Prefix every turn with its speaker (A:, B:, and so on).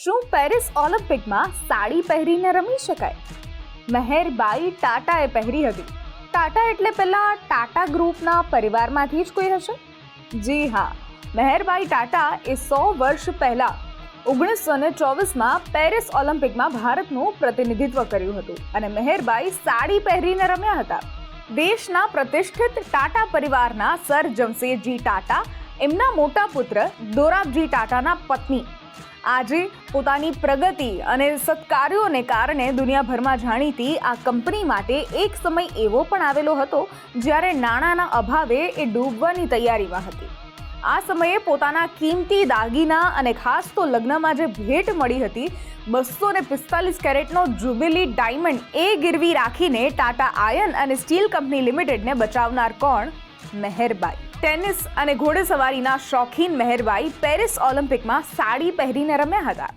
A: શું પેરિસ ઓલિમ્પિકમાં સાડી પહેરીને રમી શકાય? મહેરબાઈ ટાટાએ પહેરી હતી. ટાટા એટલે પહેલાં ટાટા ગ્રુપના પરિવારમાંથી જ કોઈ હશે? જી હા, મહેરબાઈ ટાટા એ સો વર્ષ પહેલા ઓગણીસો ને ચોવીસમાં પેરિસ ઓલિમ્પિકમાં ભારતનું પ્રતિનિધિત્વ કર્યું હતું અને મહેરબાઈ સાડી પહેરીને રમ્યા હતા. દેશના પ્રતિષ્ઠિત ટાટા પરિવારના સર જમશેદજી ટાટા, એમના મોટા પુત્ર દોરાબજી ટાટાના પત્ની આજે પોતાની પ્રગતિ અને સત્કાર્યોને કારણે દુનિયાભરમાં જાણીતી આ કંપની માટે એક સમય એવો પણ આવેલો હતો જ્યારે નાણાંના અભાવે એ ડૂબવાની તૈયારીમાં હતી. આ સમયે પોતાના કિંમતી દાગીના અને ખાસ તો લગ્નમાં જે ભેટ મળી હતી બસો ને પિસ્તાલીસ કેરેટનો જુબિલી ડાયમંડ એ ગીરવી રાખીને ટાટા આયન અને સ્ટીલ કંપની લિમિટેડને બચાવનાર કોણ? મહેરબાઈ. ટેનિસ અને ઘોડેસવારીના શોખીન મહેરબાઈ પેરિસ ઓલિમ્પિકમાં સાડી પહેરીને રમ્યા હતા.